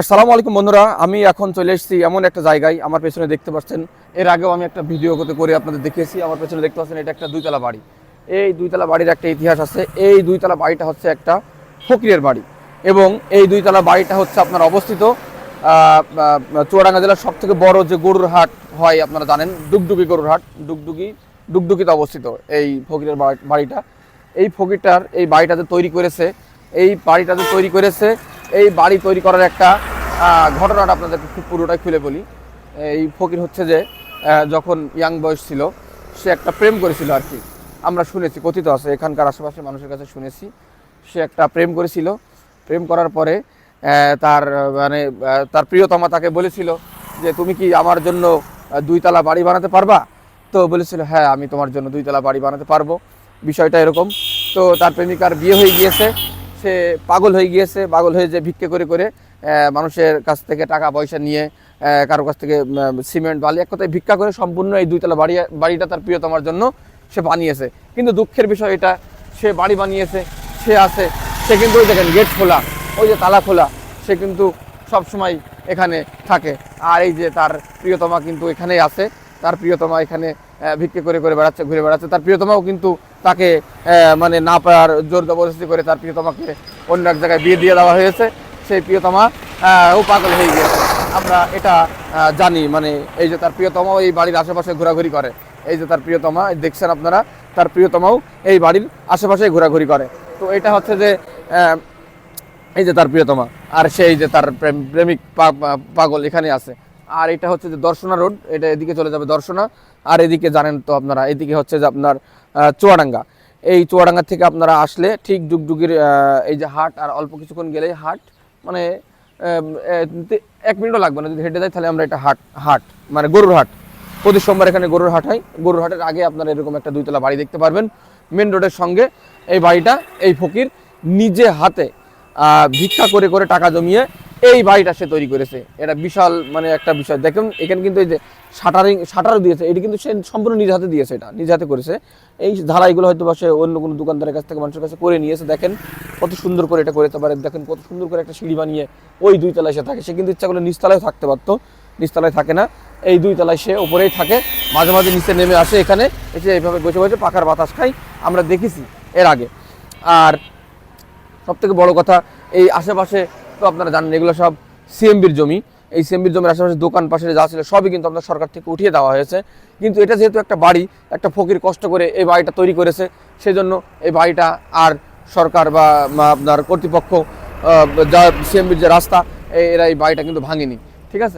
আসসালামু আলাইকুম বন্ধুরা, আমি এখন চলে এসেছি এমন একটা জায়গায়, আমার পেছনে দেখতে পাচ্ছেন। এর আগেও আমি একটা ভিডিও করতে করে আপনাদের দেখিয়েছি, আমার পেছনে দেখতে পাচ্ছেন এটা একটা দুইতলা বাড়ি। এই দুইতলা বাড়ির একটা ইতিহাস আছে, এই দুইতলা বাড়িটা হচ্ছে একটা ফকিরের বাড়ি এবং এই দুইতলা বাড়িটা হচ্ছে আপনার অবস্থিত চুয়াডাঙ্গা জেলার সব থেকে বড় যে গরুর হাট হয় আপনারা জানেন, ডুগডুগি গরুর হাট, ডুগডুগি, ডুগডুগিতে অবস্থিত এই ফকিরের বাড়ি- বাড়িটা। এই ফকিরটার এই বাড়িটাতে তৈরি করেছে, এই বাড়িটাতে তৈরি করেছে এই বাড়ি তৈরি করার একটা ঘটনাটা আপনাদেরকে খুব পুরোটাই খুলে বলি। এই ফকির হচ্ছে যে যখন ইয়াং বয়স ছিল, সে একটা প্রেম করেছিল আর কি। আমরা শুনেছি, কথিত আছে, এখানকার আশেপাশে মানুষের কাছে শুনেছি। সে একটা প্রেম করেছিল। প্রেম করার পরে তার মানে তার প্রিয়তমা তাকে বলেছিল যে, তুমি কি আমার জন্য দুইতলা বাড়ি বানাতে পারবা? তো বলেছিল হ্যাঁ আমি তোমার জন্য দুইতলা বাড়ি বানাতে পারব। বিষয়টা এরকম। তো তার প্রেমিকার বিয়ে হয়ে গিয়েছে। সে পাগল হয়ে গিয়েছে, পাগল হয়ে যে ভিক্ষে করে করে মানুষের কাছ থেকে টাকা পয়সা নিয়ে কারও কাছ থেকে সিমেন্ট, বালি এক কথায় ভিক্ষা করে সম্পূর্ণ এই দুইতলা বাড়ি, বাড়িটা তার প্রিয়তমার জন্য সে বানিয়েছে। কিন্তু দুঃখের বিষয় এটা, সে বাড়ি বানিয়েছে, সে আছে, সে কিন্তু দেখেন গেট খোলা, ওই যে তালা খোলা, সে কিন্তু সবসময় এখানে থাকে। আর এই যে তার প্রিয়তমা কিন্তু এখানেই আছে। তার প্রিয়তমা এখানে ভিক্ষে করে করে বেড়াচ্ছে, ঘুরে বেড়াচ্ছে। তার প্রিয়তমাও কিন্তু তাকে মানে না পারার জোর জবরদস্তি করে তার প্রিয়তমাকে অন্য এক জায়গায় বিয়ে দিয়ে দেওয়া হয়েছে। সেই প্রিয়তমা ও পাগল হয়ে গিয়েছে। আমরা এটা জানি মানে এই যে তার প্রিয়তমাও এই বাড়ির আশেপাশে ঘোরাঘুরি করে। এই যে তার প্রিয়তমা, দেখছেন আপনারা, তার প্রিয়তমাও এই বাড়ির আশেপাশে ঘোরাঘুরি করে। তো এটা হচ্ছে যে এই যে তার প্রিয়তমা, আর সেই যে তার প্রেম- প্রেমিক পাগল এখানে আছে। আর এটা হচ্ছে যে দর্শনা রোড, এটা এদিকে চলে যাবে দর্শনা। আর এদিকে জানেন তো আপনারা, এদিকে হচ্ছে যে আপনার চুয়াডাঙ্গা। এই চুয়াডাঙ্গা থেকে আপনারা আসলে ঠিক ডুগডুগির এই যে হাট আর অল্প কিছুক্ষণ গেলেই হাট মানে এক মিনিটও লাগবে না। যদি হেঁটে যাই তাহলে আমরা এটা হাট হাট মানে গরুর হাট। প্রতি সোমবার এখানে গরুর হাট হয়। গরুর হাটের আগে আপনারা এরকম একটা দুইতলা বাড়ি দেখতে পারবেন মেন রোডের সঙ্গে। এই বাড়িটা, এই ফকির নিজে হাতে ভিক্ষা করে করে টাকা জমিয়ে এই বাড়িটা সে তৈরি করেছে। এটা বিশাল মানে একটা বিষয়। দেখুন, এখানে কিন্তু এই যে শাটারিং, শাটারও দিয়েছে। এটি কিন্তু সে সম্পূর্ণ নিজ হাতে দিয়েছে এটা, নিজ হাতে করেছে। এই ধারাইগুলো হয়তো বা সে অন্য কোনো দোকানদারের কাছ থেকে, মানুষের কাছে করে নিয়েছে। দেখেন, কত সুন্দর করে এটা করতে পারে। দেখেন, কত সুন্দর করে একটা সিঁড়ি বানিয়ে ওই দুই তলায় সে থাকে। সে কিন্তু ইচ্ছা করলে নিচতলায় থাকতে পারতো। নিচতলায় থাকে না। এই দুই তলায় সে ওপরেই থাকে। মাঝে মাঝে নিচে নেমে আসে এখানে। এসে এইভাবে বসে বসে পাখার বাতাস খাই। আমরা দেখেছি এর আগে। আর সব থেকে বড় কথা, এই আশেপাশে তো আপনারা জানেন, এগুলো সব সিএমবির জমি। এই সিএমবির জমির আশেপাশে দোকান পাশে যা ছিল, সবই কিন্তু আপনার সরকার থেকে উঠিয়ে দেওয়া হয়েছে। কিন্তু এটা যেহেতু একটা বাড়ি, একটা ফকির কষ্ট করে এই বাড়িটা তৈরি করেছে সেই জন্য এই বাড়িটা আর সরকার বা আপনার কর্তৃপক্ষ যা সিএমবির যে রাস্তা এরা এই বাড়িটা কিন্তু ভাঙেনি। ঠিক আছে?